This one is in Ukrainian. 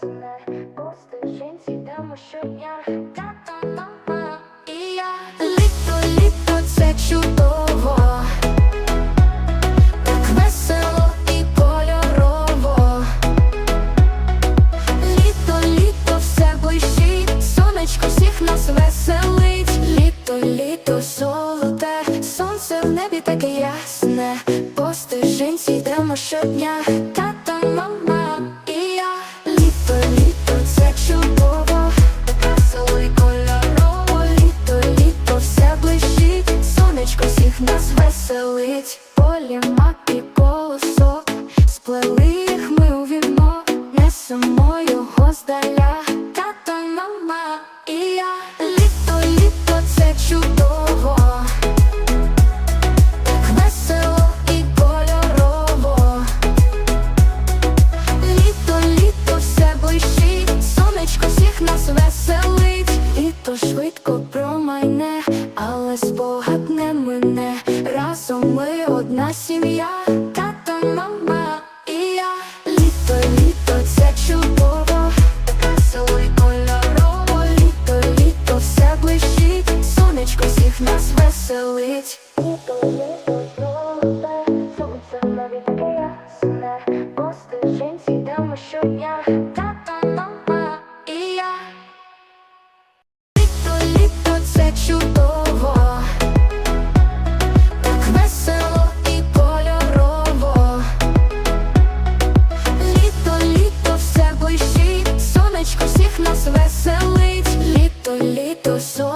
сне Просто жінці дамо щодня мама і я. Літо, літо, це чудово. Весело і кольорово. Літо, літо, все блищить. Сонечко всіх нас веселить. Літо, літо, золоте. Сонце в небі таке ясне. По стежинці йдемо щодня. Тато, мама всіх нас веселить, полі мапі колосок, сплели їх ми у вікно, несемо його здаля, сім'я, тато, мама і я. Літо, літо, це чудово, весело і кольорово, літо, літо, все блищить, сонечко всіх нас веселить. всіх нас веселить, літо, літо, сон.